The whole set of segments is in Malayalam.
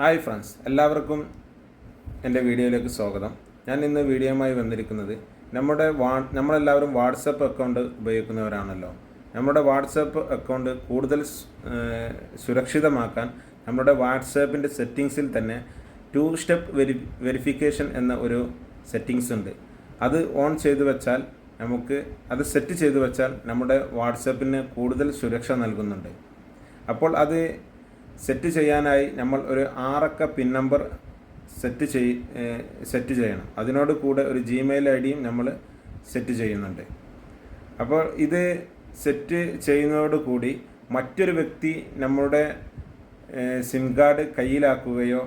ഹായ് ഫ്രണ്ട്സ് എല്ലാവർക്കും എന്റെ വീഡിയോയിലേക്ക് സ്വാഗതം. ഞാൻ ഇന്ന് വീഡിയോയുമായി വന്നിരിക്കുന്നത് നമ്മുടെ വാ നമ്മളെല്ലാവരും വാട്സപ്പ് അക്കൗണ്ട് ഉപയോഗിക്കുന്നവരാണല്ലോ. നമ്മുടെ വാട്സപ്പ് അക്കൗണ്ട് കൂടുതൽ സുരക്ഷിതമാക്കാൻ നമ്മുടെ വാട്സാപ്പിന്റെ സെറ്റിങ്സിൽ തന്നെ ടു സ്റ്റെപ്പ് വെരി വെരിഫിക്കേഷൻ എന്ന ഒരു സെറ്റിങ്സ് ഉണ്ട്. അത് ഓൺ ചെയ്തു വെച്ചാൽ നമുക്ക് അത് സെറ്റ് ചെയ്തു വെച്ചാൽ നമ്മുടെ വാട്സപ്പിന് കൂടുതൽ സുരക്ഷ നൽകുന്നുണ്ട്. അപ്പോൾ അത് സെറ്റ് ചെയ്യാനായി നമ്മൾ ഒരു ആറക്ക പിൻ നമ്പർ സെറ്റ് ചെയ് സെറ്റ് ചെയ്യണം. അതിനോട് കൂടെ ഒരു ജിമെയിൽ ഐ ഡിയും നമ്മൾ സെറ്റ് ചെയ്യുന്നുണ്ട്. അപ്പോൾ ഇത് സെറ്റ് ചെയ്യുന്നതോടുകൂടി മറ്റൊരു വ്യക്തി നമ്മളുടെ സിം കാർഡ് കയ്യിലാക്കുകയോ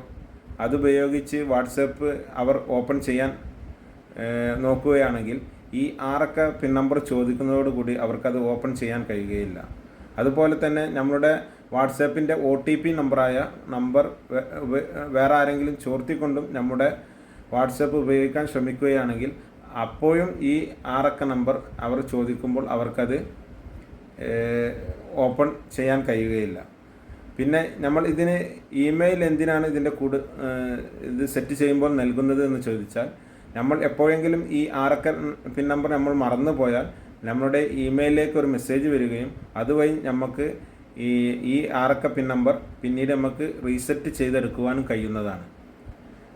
അതുപയോഗിച്ച് വാട്സപ്പ് അവർ ഓപ്പൺ ചെയ്യാൻ നോക്കുകയാണെങ്കിൽ ഈ ആറക്ക പിൻ നമ്പർ ചോദിക്കുന്നതോടുകൂടി അവർക്കത് ഓപ്പൺ ചെയ്യാൻ കഴിയുകയില്ല. അതുപോലെ തന്നെ നമ്മുടെ വാട്സാപ്പിന്റെ ഒ ടി പി നമ്പറായ നമ്പർ വേറെ ആരെങ്കിലും ചോർത്തിക്കൊണ്ടും നമ്മുടെ വാട്സപ്പ് ഉപയോഗിക്കാൻ ശ്രമിക്കുകയാണെങ്കിൽ അപ്പോഴും ഈ ആറക്ക നമ്പർ അവർ ചോദിക്കുമ്പോൾ അവർക്കത് ഓപ്പൺ ചെയ്യാൻ കഴിയുകയില്ല. പിന്നെ നമ്മൾ ഇതിന് ഇമെയിൽ എന്തിനാണ് ഇതിന്റെ കൂട് ഇത് സെറ്റ് ചെയ്യുമ്പോൾ നൽകുന്നത് എന്ന് ചോദിച്ചാൽ നമ്മൾ എപ്പോഴെങ്കിലും ഈ ആറക്ക പിൻ നമ്പർ നമ്മൾ മറന്നു പോയാൽ നമ്മുടെ ഇമെയിലിലേക്ക് ഒരു മെസ്സേജ് വരികയും അതുവഴി നമുക്ക് ഈ ഈ ആറക്ക പിൻ നമ്പർ പിന്നീട് നമുക്ക് റീസെറ്റ് ചെയ്തെടുക്കുവാനും കഴിയുന്നതാണ്.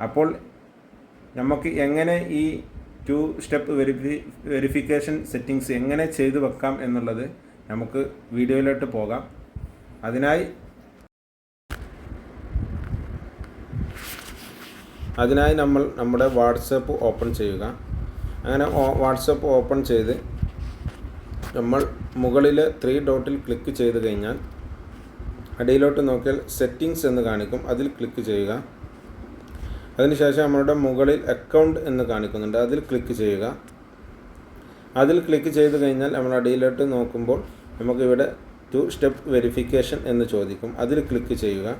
അപ്പോൾ നമുക്ക് എങ്ങനെ ഈ ടു സ്റ്റെപ്പ് വെരിഫി വെരിഫിക്കേഷൻ സെറ്റിങ്സ് എങ്ങനെ ചെയ്തു വെക്കാം എന്നുള്ളത് നമുക്ക് വീഡിയോയിലോട്ട് പോകാം. അതിനായി അതിനായി നമ്മൾ നമ്മുടെ വാട്സപ്പ് ഓപ്പൺ ചെയ്യുക. അങ്ങനെ വാട്സപ്പ് ഓപ്പൺ ചെയ്ത് നമ്മൾ മുകളിൽ ത്രീ ഡോട്ടിൽ ക്ലിക്ക് ചെയ്ത് കഴിഞ്ഞാൽ അടിയിലോട്ട് നോക്കിയാൽ സെറ്റിങ്സ് എന്ന് കാണിക്കും. അതിൽ ക്ലിക്ക് ചെയ്യുക. അതിനുശേഷം നമ്മളുടെ മുകളിൽ അക്കൗണ്ട് എന്ന് കാണിക്കുന്നുണ്ട്. അതിൽ ക്ലിക്ക് ചെയ്യുക. അതിൽ ക്ലിക്ക് ചെയ്ത് കഴിഞ്ഞാൽ നമ്മൾ അടിയിലോട്ട് നോക്കുമ്പോൾ നമുക്കിവിടെ ടു സ്റ്റെപ്പ് വെരിഫിക്കേഷൻ എന്ന് ചോദിക്കും. അതിൽ ക്ലിക്ക് ചെയ്യുക.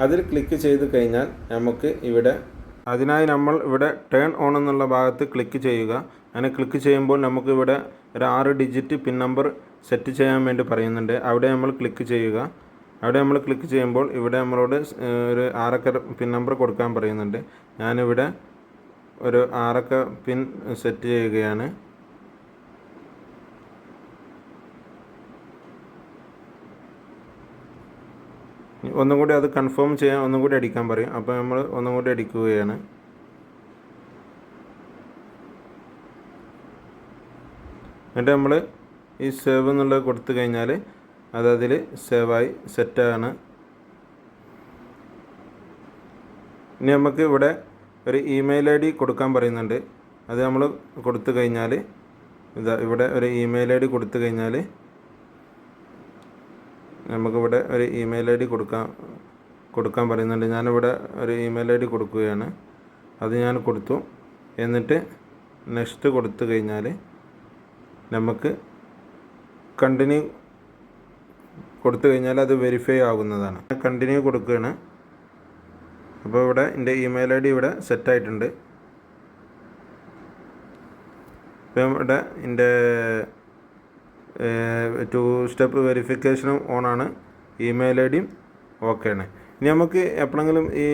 അതിൽ ക്ലിക്ക് ചെയ്ത് കഴിഞ്ഞാൽ നമുക്ക് ഇവിടെ അതിനായി നമ്മൾ ഇവിടെ ടേൺ ഓൺ എന്നുള്ള ഭാഗത്ത് ക്ലിക്ക് ചെയ്യുക. അങ്ങനെ ക്ലിക്ക് ചെയ്യുമ്പോൾ നമുക്കിവിടെ ഒരു ആറ് ഡിജിറ്റ് പിൻ നമ്പർ സെറ്റ് ചെയ്യാൻ വേണ്ടി പറയുന്നുണ്ട്. അവിടെ നമ്മൾ ക്ലിക്ക് ചെയ്യുക. അവിടെ നമ്മൾ ക്ലിക്ക് ചെയ്യുമ്പോൾ ഇവിടെ നമ്മളോട് ഒരു ആറക്ക പിൻ നമ്പർ കൊടുക്കാൻ പറയുന്നുണ്ട്. ഞാനിവിടെ ഒരു ആറക്ക പിൻ സെറ്റ് ചെയ്യുകയാണ്. ഒന്നും കൂടി അത് കൺഫേം ചെയ്യാൻ ഒന്നും കൂടി അടിക്കാൻ പറയും. അപ്പോൾ നമ്മൾ ഒന്നും കൂടി അടിക്കുകയാണ്. എന്നിട്ട് നമ്മൾ ഈ സേവ് എന്നുള്ളത് കൊടുത്തു കഴിഞ്ഞാൽ അത് അതിൽ സേവായി സെറ്റാണ് ഇനി നമുക്ക് ഇവിടെ ഒരു ഇമെയിൽ ഐ ഡി കൊടുക്കാൻ പറയുന്നുണ്ട്. അത് നമ്മൾ കൊടുത്തു കഴിഞ്ഞാൽ ഇതാ ഇവിടെ ഒരു ഇമെയിൽ ഐ ഡി കൊടുത്തു കഴിഞ്ഞാൽ നമുക്കിവിടെ ഒരു ഇമെയിൽ ഐ ഡി കൊടുക്കാൻ കൊടുക്കാൻ പറയുന്നുണ്ട്. ഞാനിവിടെ ഒരു ഇമെയിൽ ഐ ഡി കൊടുക്കുകയാണ്. അത് ഞാൻ കൊടുത്തു. എന്നിട്ട് നെക്സ്റ്റ് കൊടുത്തു കഴിഞ്ഞാൽ നമുക്ക് കണ്ടിന്യൂ കൊടുത്തു കഴിഞ്ഞാൽ അത് വെരിഫൈ ആകുന്നതാണ് കണ്ടിന്യൂ കൊടുക്കുകയാണ്. അപ്പോൾ ഇവിടെ എന്റെ ഇമെയിൽ ഐ ഡി ഇവിടെ സെറ്റായിട്ടുണ്ട് ഇപ്പം ഇവിടെ എന്റെ ടു സ്റ്റെപ്പ് വെരിഫിക്കേഷനും ഓൺ ആണ്. ഇമെയിൽ ഐ ഡിയും ആണ്. ഇനി നമുക്ക് എപ്പോഴെങ്കിലും ഈ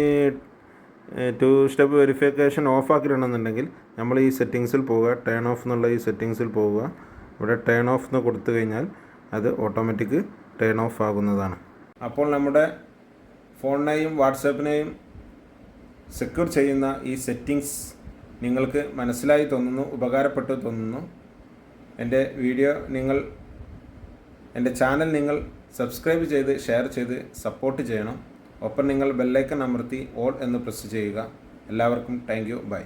ടു സ്റ്റെപ്പ് വെരിഫിക്കേഷൻ ഓഫ് ആക്കിയിട്ടുണ്ടെന്നുണ്ടെങ്കിൽ നമ്മൾ ഈ സെറ്റിങ്സിൽ പോവുക ടേൺ ഓഫ് എന്നുള്ള ഈ സെറ്റിങ്സിൽ പോവുക. ഇവിടെ ടേൺ ഓഫ് എന്ന് കൊടുത്തു കഴിഞ്ഞാൽ അത് ഓട്ടോമാറ്റിക് ടേൺ ഓഫ് ആകുന്നതാണ്. അപ്പോൾ നമ്മുടെ ഫോണിനെയും വാട്സാപ്പിനെയും സെക്യൂർ ചെയ്യുന്ന ഈ സെറ്റിങ്സ് നിങ്ങൾക്ക് മനസ്സിലായി തോന്നുന്നു ഉപകാരപ്പെട്ടു തോന്നുന്നു. എന്റെ വീഡിയോ നിങ്ങൾ എന്റെ ചാനൽ നിങ്ങൾ സബ്സ്ക്രൈബ് ചെയ്ത് ഷെയർ ചെയ്ത് സപ്പോർട്ട് ചെയ്യണം. ഒപ്പം നിങ്ങൾ ബെല്ലൈക്കൺ അമർത്തി ഓൾ എന്ന് പ്രസ് ചെയ്യുക. എല്ലാവർക്കും താങ്ക് യു ബൈ